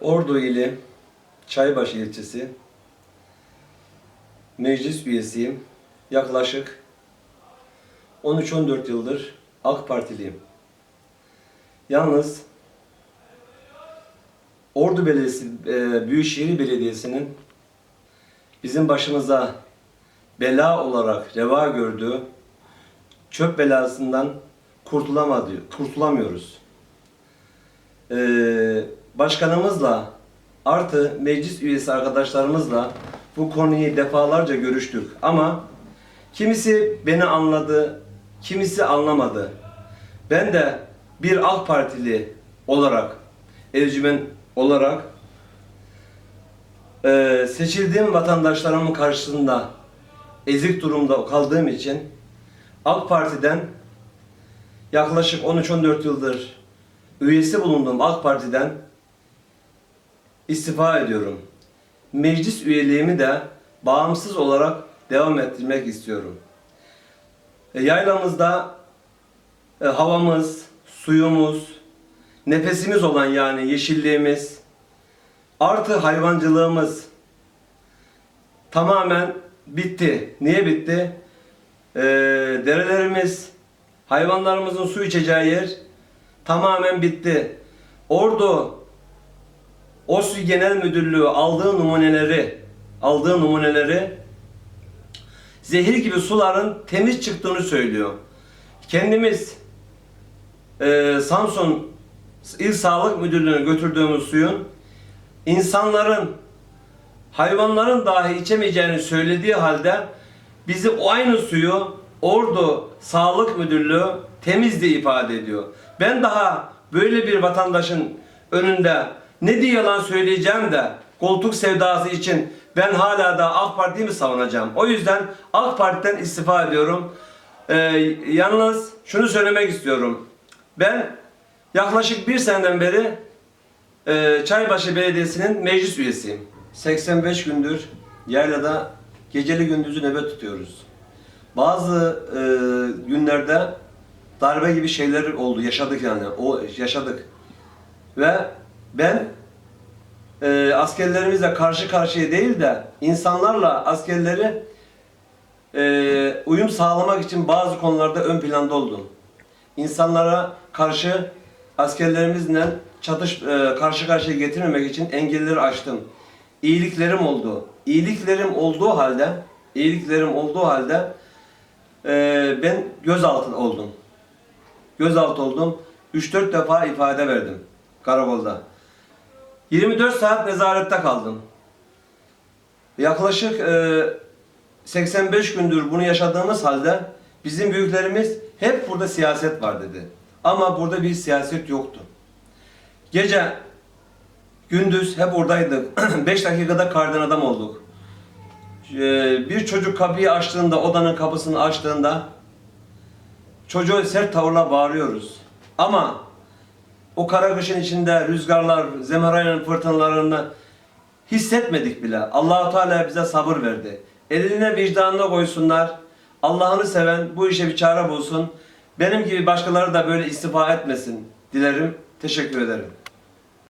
Ordu ili Çaybaşı ilçesi meclis üyesiyim. Yaklaşık 13-14 yıldır AK Partiliyim. Yalnız Ordu Belediyesi, e, Büyükşehir Belediyesi'nin bizim başımıza bela olarak reva gördüğü çöp belasından kurtulamadı, kurtulamıyoruz. Ee, başkanımızla artı meclis üyesi arkadaşlarımızla bu konuyu defalarca görüştük ama kimisi beni anladı, kimisi anlamadı. Ben de bir AK Partili olarak, evcimen olarak eee, seçildiğim vatandaşlarımın karşısında ezik durumda kaldığım için AK Parti'den yaklaşık 13-14 yıldır üyesi bulunduğum AK Parti'den istifa ediyorum. Meclis üyeliğimi de bağımsız olarak devam ettirmek istiyorum. E, Yaylamızda e, havamız, suyumuz, nefesimiz olan yani yeşilliğimiz, artı hayvancılığımız tamamen bitti. Niye bitti? Ee, derelerimiz, hayvanlarımızın su içeceği yer tamamen bitti. Ordu OSÜ Genel Müdürlüğü aldığı numuneleri aldığı numuneleri zehir gibi suların temiz çıktığını söylüyor. Kendimiz e, Samsun İl Sağlık Müdürlüğü'ne götürdüğümüz suyun insanların hayvanların dahi içemeyeceğini söylediği halde bizi o aynı suyu Ordu Sağlık Müdürlüğü temiz diye ifade ediyor. Ben daha böyle bir vatandaşın önünde ne diye yalan söyleyeceğim de koltuk sevdası için ben hala da AK Parti'yi mi savunacağım? O yüzden AK Parti'den istifa ediyorum. Ee, yalnız şunu söylemek istiyorum. Ben yaklaşık bir seneden beri ee, Çaybaşı Belediyesi'nin meclis üyesiyim. 85 gündür yaylada geceli gündüzü nöbet tutuyoruz. Bazı e, günlerde darbe gibi şeyler oldu, yaşadık yani. O yaşadık. Ve ben e, askerlerimizle karşı karşıya değil de insanlarla askerleri e, uyum sağlamak için bazı konularda ön planda oldum. İnsanlara karşı askerlerimizle çatış e, karşı karşıya getirmemek için engelleri aştım. İyiliklerim oldu. İyiliklerim olduğu halde, iyiliklerim olduğu halde e, ben gözaltı oldum. Gözaltı oldum. 3-4 defa ifade verdim karakolda. 24 saat nezarette kaldım. Yaklaşık e, 85 gündür bunu yaşadığımız halde bizim büyüklerimiz hep burada siyaset var dedi. Ama burada bir siyaset yoktu. Gece, gündüz hep oradaydık. 5 dakikada kardan adam olduk. Ee, bir çocuk kapıyı açtığında, odanın kapısını açtığında çocuğu sert tavırla bağırıyoruz. Ama o kara kışın içinde rüzgarlar, zemerayın fırtınalarını hissetmedik bile. Allahu Teala bize sabır verdi. Eline vicdanına koysunlar. Allah'ını seven bu işe bir çare bulsun. Benim gibi başkaları da böyle istifa etmesin dilerim. Teşekkür ederim.